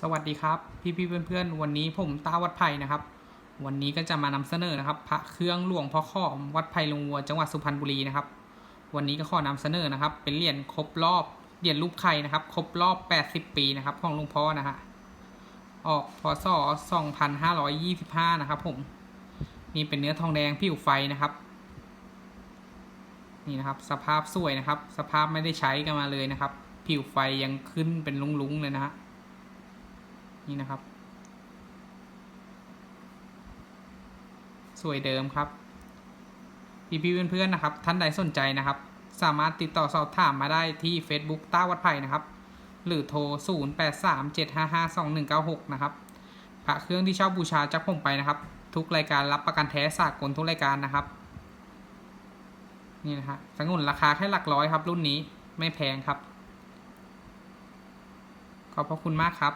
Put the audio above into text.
สวัสดีครับพี่พี่ๆเพื่อนๆ วันนี้ผมตาวัดไผ่นะครับ วันนี้ก็จะมานำเสนอนะครับ พระเครื่องหลวงพ่อขอมวัดไผ่ลงวัวจังหวัดสุพรรณบุรีนะครับ วันนี้ก็ขอนำเสนอนะครับ เป็นเหรียญครบรอบเหรียญรูปไข่นะครับ ครบรอบ 80 ปีนะครับ ของหลวงพ่อนะฮะออกพศ2525 นะครับ ผมนี่เป็นเนื้อทองแดงผิวไฟนะครับ นี่นะครับ สภาพสวยนะครับ สภาพไม่ได้ใช้กันมาเลยนะครับ ผิวไฟยังขึ้นเป็นลุงๆเลยนะฮะ นี่นะครับ สวยเดิมครับพี่พี่เพื่อนๆนะครับ ท่านใดสนใจนะครับ สามารถติดต่อสอบถามมาได้ที่ Facebook ต้าวัดไผ่นะครับ หรือโทร 0837552196 นะครับพระเครื่องที่เช่าบูชาจากผมไปนะครับ ทุกรายการรับประกันแท้สากลทุกรายการนะครับนี่นะฮะสงุนราคาแค่หลักร้อยครับ รุ่นนี้ไม่แพงครับ ขอบพระคุณมากครับ